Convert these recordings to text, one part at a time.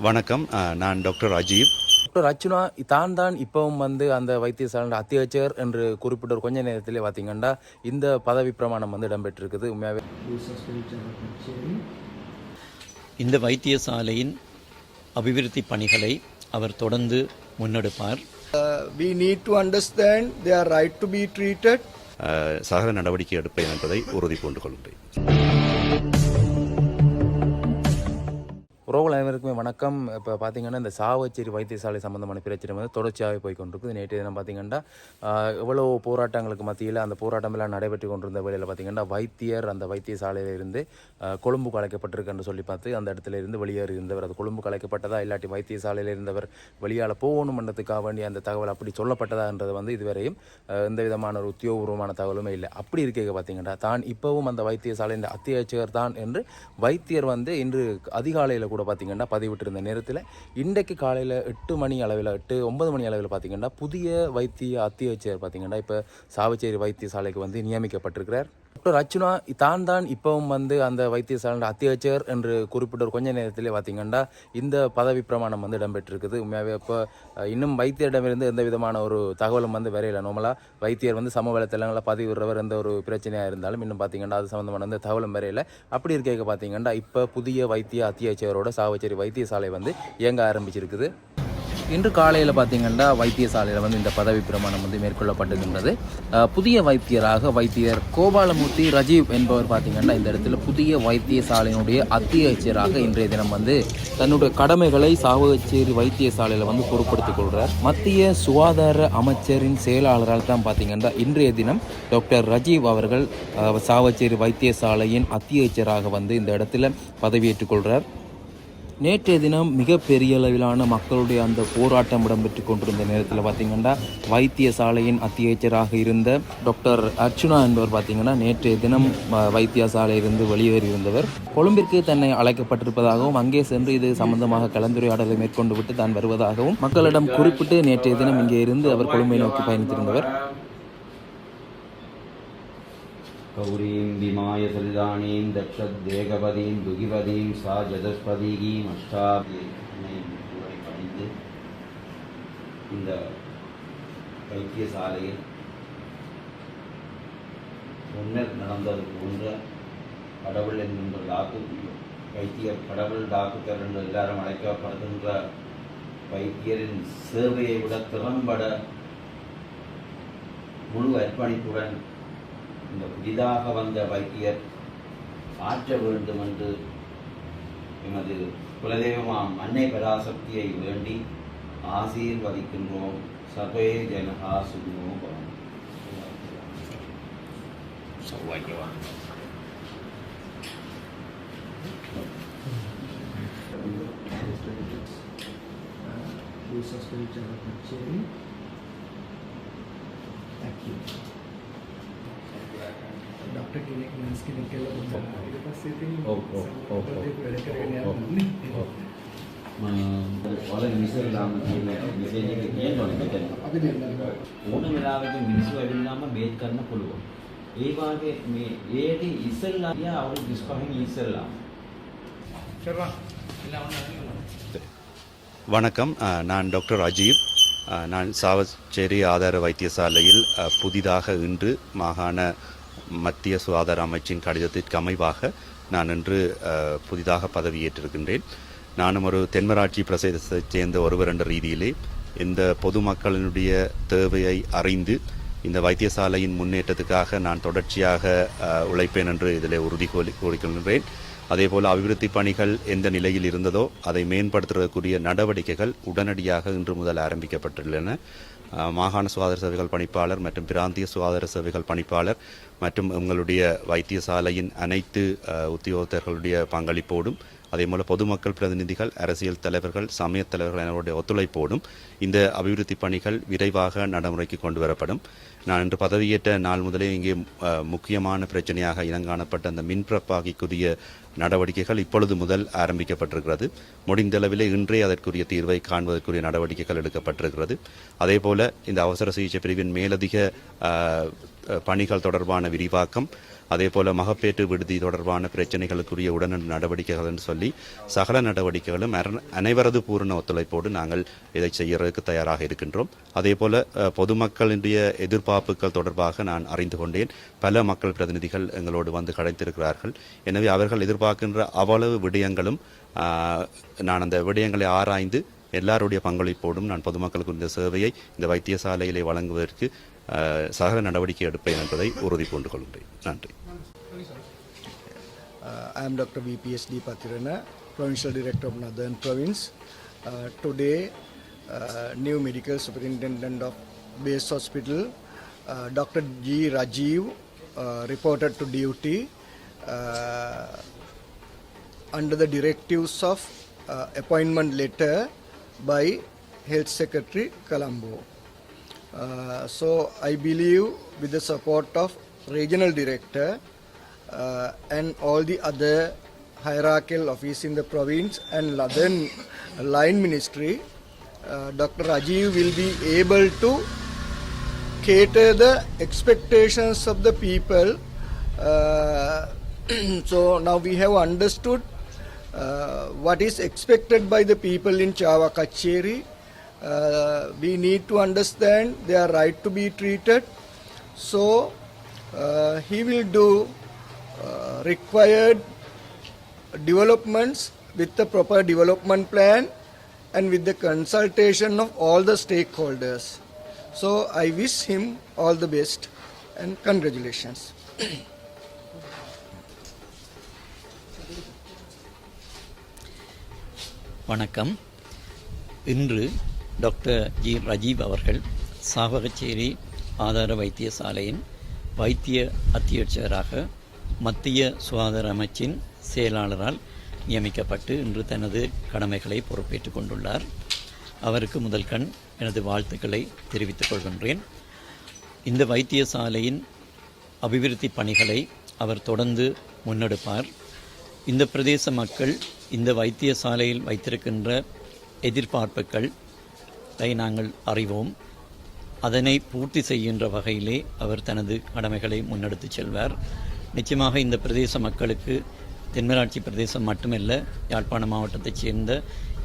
வணக்கம். நான் doctor அஜீப். Doctor Archuna தான் தான் இப்பவும் வந்து அந்த வைத்தியசாலை அத்தியட்சகர் என்று குறிப்பிட்ட ஒரு கொஞ்ச நேரத்திலே பார்த்தீங்கன்னா இந்த பதவி பிரமாணம் வந்து இடம்பெற்றிருக்குது. உண்மையாகவே இந்த வைத்தியசாலையின் அபிவிருத்தி பணிகளை அவர் தொடர்ந்து முன்னெடுப்பார். We need to understand their right to be treated. அஹ், சகல நடவடிக்கை எடுப்பேன் என்பதை உறுதி பூண்டு கொள்கிறேன். உறவுகள் அனைவருக்குமே வணக்கம். இப்போ பார்த்தீங்கன்னா இந்த சாவச்சேரி வைத்தியசாலை சம்பந்தமான பிரச்சனை வந்து தொடர்ச்சியாகவே போய் கொண்டிருக்குது. நேற்று தினம் பார்த்தீங்கன்னா எவ்வளோ போராட்டங்களுக்கு மத்தியில் அந்த போராட்டமெல்லாம் நடைபெற்று கொண்டிருந்த வேலையில் பார்த்தீங்கன்னா வைத்தியர் அந்த வைத்தியசாலையில் இருந்து கொழும்பு கலைக்கப்பட்டிருக்குன்னு சொல்லி பார்த்து அந்த இடத்துல இருந்து வெளியேறி இருந்தவர். அது கொழும்பு கலைக்கப்பட்டதா இல்லாட்டி வைத்தியசாலையில் இருந்தவர் வெளியால் போகணுமன்றதுக்காக வேண்டிய அந்த தகவல் அப்படி சொல்லப்பட்டதான்றது வந்து இதுவரையும் எந்த விதமான ஒரு உத்தியோகபூர்வமான தகவலுமே இல்லை. அப்படி இருக்க பார்த்தீங்கன்னா தான் இப்போவும் அந்த வைத்தியசாலையின் அத்தியாட்சியர் தான் என்று வைத்தியர் வந்து இன்று அதிகாலையில் கூட பார்த்திங்கன்னா பதிவிட்டிருந்த நேரத்தில் இன்றைக்கு காலையில் எட்டு மணி அளவில் எட்டு ஒன்பது மணி அளவில் பார்த்தீங்கன்னா புதிய வைத்திய அத்தியட்சகர் பார்த்தீங்கன்னா இப்போ சாவச்சேரி வைத்தியசாலைக்கு வந்து நியமிக்கப்பட்டிருக்கிறார். டாக்டர் அர்ச்சுனா தான் தான் இப்போவும் வந்து அந்த வைத்தியசாலை அத்தியட்சகர் என்று குறிப்பிட்ட ஒரு கொஞ்ச நேரத்திலே பார்த்தீங்கன்னா இந்த பதவி பிரமாணம் வந்து இடம்பெற்றிருக்குது. உண்மையாகவே இப்போ இன்னும் வைத்தியரிடமிருந்து எந்த விதமான ஒரு தகவலும் வந்து வரையில நார்மலாக வைத்தியர் வந்து சமூக வலைத்தளங்களில் பதிவிடுறவர் எந்த ஒரு பிரச்சனையாக இருந்தாலும் இன்னும் பார்த்தீங்கன்னா அது சம்மந்தமான அந்த தகவலும் வரையில அப்படி இருக்க பார்த்தீங்கன்னா இப்போ புதிய வைத்திய அத்தியட்சகரோட சாவச்சேரி வைத்தியசாலை வந்து இயங்க ஆரம்பிச்சிருக்குது. இன்று காலையில் பார்த்தீங்கன்னா வைத்தியசாலையில் வந்து இந்த பதவி பிரமாணம் வந்து மேற்கொள்ளப்பட்டிருக்கின்றது. புதிய வைத்தியராக வைத்தியர் கோபாலமூர்த்தி ரஜீவ் என்பவர் பார்த்தீங்கன்னா இந்த இடத்துல புதிய வைத்தியசாலையினுடைய அத்தியட்சராக இன்றைய தினம் வந்து தன்னுடைய கடமைகளை சாவகச்சேரி வைத்தியசாலையில் வந்து பொறுப்படுத்திக் கொள்கிறார் மத்திய சுகாதார அமைச்சரின் செயலாளரால் தான் பார்த்தீங்கன்னா இன்றைய தினம் டாக்டர் ரஜீவ் அவர்கள் சாவச்சேரி வைத்தியசாலையின் அத்தியட்சராக வந்து இந்த இடத்துல பதவியேற்றுக் கொள்கிறார் நேற்றைய தினம் மிகப்பெரிய அளவிலான மக்களுடைய அந்த போராட்டம் இடம்பெற்று கொண்டிருந்த நேரத்தில் பார்த்தீங்கன்னா வைத்தியசாலையின் அத்தியட்சராக இருந்த டாக்டர் அர்ச்சுனா என்பவர் பார்த்தீங்கன்னா நேற்றைய தினம் வைத்தியசாலையிலிருந்து வெளியேறியிருந்தவர். கொழும்பிற்கு தன்னை அழைக்கப்பட்டிருப்பதாகவும் அங்கே சென்று இது சம்பந்தமாக கலந்துரையாடலை மேற்கொண்டு விட்டு தான் வருவதாகவும் மக்களிடம் குறிப்பிட்டு நேற்றைய தினம் இங்கே இருந்து அவர் கொழும்பை நோக்கி பயணித்திருந்தவர். गौरीं विमाय सलिदानीं दक्षद्वेगपदीं दुगिपदीं सा जदस्पदीगीम् அஷ்டாபியை பணிந்து இந்த வைத்தியசாலையில் முன்னர் நடந்தது போன்ற கடவுள் என்கின்ற டாக்கு வைத்தியர் கடவுள் டாக்டர் என்று எல்லாரும் அழைக்கப்படுகின்ற வைத்தியரின் சேவையை விட திறம்பட முழு அர்ப்பணிப்புடன் இந்த புதிதாக வந்த வைத்தியர் ஆற்ற வேண்டும் என்று எமது குலதெய்வமாம் அன்னை பராசக்தியை வேண்டி ஆசீர்வதிக்கின்றோம். சபே ஜனகா சுகினோ Jesus will judge the Thank you. කියන මෙසේජ් එක කියනවනේ මෙතන. අපි දෙන්නා ඕන වෙලාවක මිනිස්සු ඇවිල්ලාම බේත් කරන්න පුළුවන්. ඒ වාගේ මේ ඒට ඉස්සෙල්ලා ගියා අවුරුදු 25 ඉස්සෙල්ලා. வணக்கம் அஹ், நான் டாக்டர் அஜீப் அஹ், நான் சாவச்சேரி ஆதார வைத்தியசாலையில் அஹ், புதிதாக இன்று மாகாண மத்திய சுகாதார அமைச்சின் கடிதத்திற்கு அமைவாக நான் இன்று புதிதாக பதவியேற்றிருக்கின்றேன். நானும் ஒரு தென்மராட்சி பிரதேசத்தைச் சேர்ந்த ஒருவர் என்ற ரீதியிலே இந்த பொதுமக்களினுடைய தேவையை அறிந்து இந்த வைத்தியசாலையின் முன்னேற்றத்துக்காக நான் தொடர்ச்சியாக உழைப்பேன் என்று இதில் உறுதி கோரி கூறிக்கொள்கின்றேன். அதேபோல் அபிவிருத்தி பணிகள் எந்த நிலையில் இருந்ததோ அதை மேம்படுத்துவதற்குரிய நடவடிக்கைகள் உடனடியாக இன்று முதல் ஆரம்பிக்கப்பட்டுள்ளன. மாகாண சுகாதார சேவைகள் பணிப்பாளர் மற்றும் பிராந்திய சுகாதார சேவைகள் பணிப்பாளர் மற்றும் உங்களுடைய வைத்தியசாலையின் அனைத்து உத்தியோகத்தர்களுடைய பங்களிப்போடும் அதே போல் பொதுமக்கள் பிரதிநிதிகள் அரசியல் தலைவர்கள் சமயத் தலைவர்கள் அவருடைய ஒத்துழைப்போடும் இந்த அபிவிருத்தி பணிகள் விரைவாக நடைமுறைக்கு கொண்டு வரப்படும். நான் இன்று பதவியேற்ற நாள் முதலே இங்கே முக்கியமான பிரச்சனையாக இனங்காணப்பட்ட அந்த மின்பிரப்பாகிக்குரிய நடவடிக்கைகள் இப்பொழுது முதல் ஆரம்பிக்கப்பட்டிருக்கிறது. முடிந்தளவிலே இன்றே அதற்குரிய தீர்வை காண்பதற்குரிய நடவடிக்கைகள் எடுக்கப்பட்டிருக்கிறது. அதேபோல இந்த அவசர சிகிச்சை பிரிவின் மேலதிக பணிகள் தொடர்பான விரிவாக்கம் அதேபோல மகப்பேற்று விடுதி தொடர்பான பிரச்சனைகளுக்குரிய உடனடி நடவடிக்கைகள் என்று சொல்லி சகல நடவடிக்கைகளும் அனைவரது பூரண ஒத்துழைப்போடு நாங்கள் இதை செய்யறதுக்கு தயாராக இருக்கின்றோம். அதே போல் பொதுமக்களினுடைய எதிர்பார்ப்புகள் தொடர்பாக நான் அறிந்து கொண்டேன். பல மக்கள் பிரதிநிதிகள் எங்களோடு வந்து கிடைத்திருக்கிறார்கள். எனவே அவர்கள் எதிர்பார்க்கின்ற அவ்வளவு விடயங்களும் நான் அந்த விடயங்களை ஆராய்ந்து எல்லாருடைய பங்களிப்போடும் நான் பொதுமக்களுக்கு இந்த சேவையை இந்த வைத்தியசாலையிலே வழங்குவதற்கு சகல நடவடிக்கை எடுப்பேன் என்பதை உறுதி பூண்டு கொள்கிறேன் நன்றி Uh, I am Dr. VPSD Patirana, Provincial Director of Northern Province. Uh, today, uh, new medical superintendent of base hospital, uh, Dr. G. Rajiv, uh, reported to duty uh, under the directives of uh, appointment letter by Health Secretary Colombo. Uh, so I believe with the support of regional director uh, and all the other hierarchical office in the province and then line ministry, uh, Dr. Rajiv will be able to cater the expectations of the people. Uh, so now we have understood uh, what is expected by the people in Chava Kacheri Uh, we need to understand their right to be treated. So uh, he will do uh, required developments with the proper development plan and with the consultation of all the stakeholders. So I wish him all the best and congratulations. வணக்கம் இன்று doctor G Rajeev அவர்கள் சாவகச்சேரி ஆதார வைத்தியசாலையின் வைத்திய அத்தியட்சகராக மத்திய சுகாதார அமைச்சின் செயலாளரால் நியமிக்கப்பட்டு இன்று தனது கடமைகளை பொறுப்பேற்றுக் கொண்டுள்ளார். அவருக்கு முதல் கண் எனது வாழ்த்துக்களை தெரிவித்துக் கொள்கின்றேன். இந்த வைத்தியசாலையின் அபிவிருத்தி பணிகளை அவர் தொடர்ந்து முன்னெடுப்பார். இந்த பிரதேச மக்கள் இந்த வைத்தியசாலையில் வைத்திருக்கின்ற எதிர்பார்ப்புகள் நாங்கள் அறிவோம். அதனை பூர்த்தி செய்கின்ற வகையிலே அவர் தனது கடமைகளை முன்னெடுத்துச் செல்வார். நிச்சயமாக இந்த பிரதேச மக்களுக்கு தென்மராட்சி பிரதேசம் மட்டுமல்ல யாழ்ப்பாண மாவட்டத்தைச் சேர்ந்த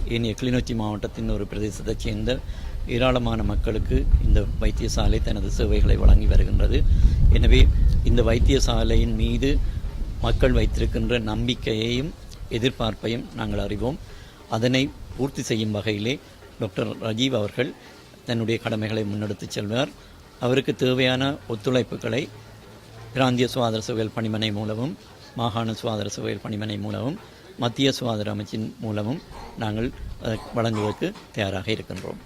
ஏனைய கிளிநொச்சி மாவட்டத்தின் ஒரு பிரதேசத்தைச் சேர்ந்த ஏராளமான மக்களுக்கு இந்த வைத்தியசாலை தனது சேவைகளை வழங்கி வருகின்றது. எனவே இந்த வைத்தியசாலையின் மீது மக்கள் வைத்திருக்கின்ற நம்பிக்கையையும் எதிர்பார்ப்பையும் நாங்கள் அறிவோம். அதனை பூர்த்தி செய்யும் வகையிலே டாக்டர் ரஜீவ் அவர்கள் தன்னுடைய கடமைகளை முன்னெடுத்துச் செல்வார். அவருக்கு தேவையான ஒத்துழைப்புகளை பிராந்திய சுகாதார சேவைகள் பணிமனை மூலமும் மாகாண சுகாதார சேவைகள் பணிமனை மூலமும் மத்திய சுகாதார அமைச்சின் மூலமும் நாங்கள் வழங்குவதற்கு தயாராக இருக்கின்றோம்.